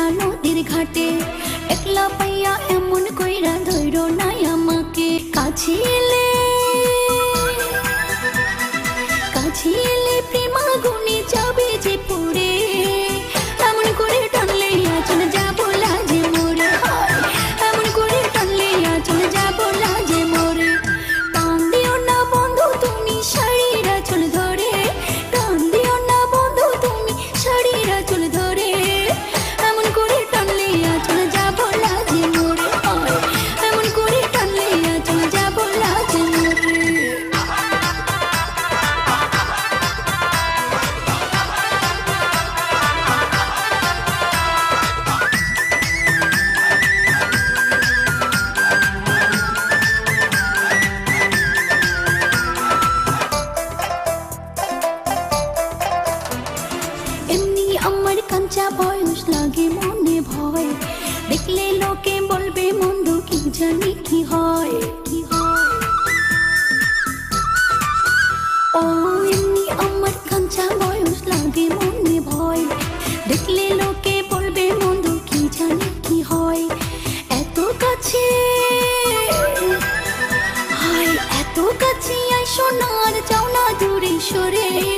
না নদীর ঘাটে একলা পাইয়া এমন কইরা ধৈর নাই আমাকে। কাছে এলে কাছে এলে প্রেমাগুণ আমার কাঁচা বয়স লাগে মনে ভয়। দেখলে লোকে বলবে মন্দ কি জানি কি হয় কি হয়? ও, এমনি আমার কাঞ্চা বয়স লাগে মনে ভয়। দেখলে লোকে বলবে মন্দ কি জানি কি হয়? এত কাছে, হায়, এত কাছে, আয় সোনার যাও না দূরে সরে।